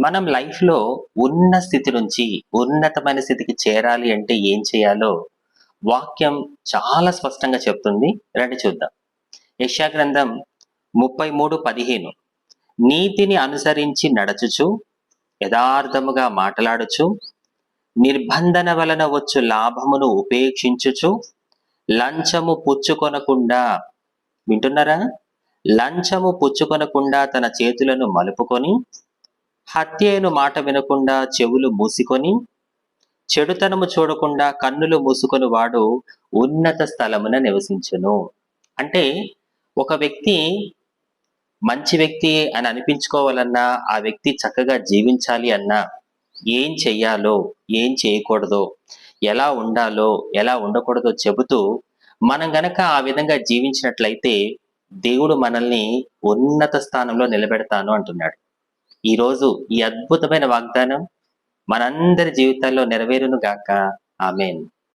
మనం లైఫ్లో ఉన్న స్థితి నుంచి ఉన్నతమైన స్థితికి చేరాలి అంటే ఏం చేయాలో వాక్యం చాలా స్పష్టంగా చెప్తుంది. రండి చూద్దాం. యక్షా గ్రంథం ముప్పై మూడు పదిహేను. నీతిని అనుసరించి నడచుచు యథార్థముగా మాట్లాడుచు నిర్బంధన వలన వచ్చు లాభమును ఉపేక్షించుచు లంచము పుచ్చుకొనకుండా వింటున్నారా? లంచము పుచ్చుకొనకుండా తన చేతులను మలుపుకొని హత్యను మాట వినకుండా చెవులు మూసుకొని చెడుతనము చూడకుండా కన్నులు మూసుకొని వాడు ఉన్నత స్థలమున నివసించును. అంటే ఒక వ్యక్తి మంచి వ్యక్తి అని అనిపించుకోవాలన్నా ఆ వ్యక్తి చక్కగా జీవించాలి అన్నా ఏం చెయ్యాలో ఏం చేయకూడదో ఎలా ఉండాలో ఎలా ఉండకూడదో చెబుతూ మనం గనక ఆ విధంగా జీవించినట్లయితే దేవుడు మనల్ని ఉన్నత స్థానంలో నిలబెడతాను అంటున్నాడు. ఈ రోజు ఈ అద్భుతమైన వాగ్దానం మనందరి జీవితాల్లో నెరవేరును గాక. ఆమెన్.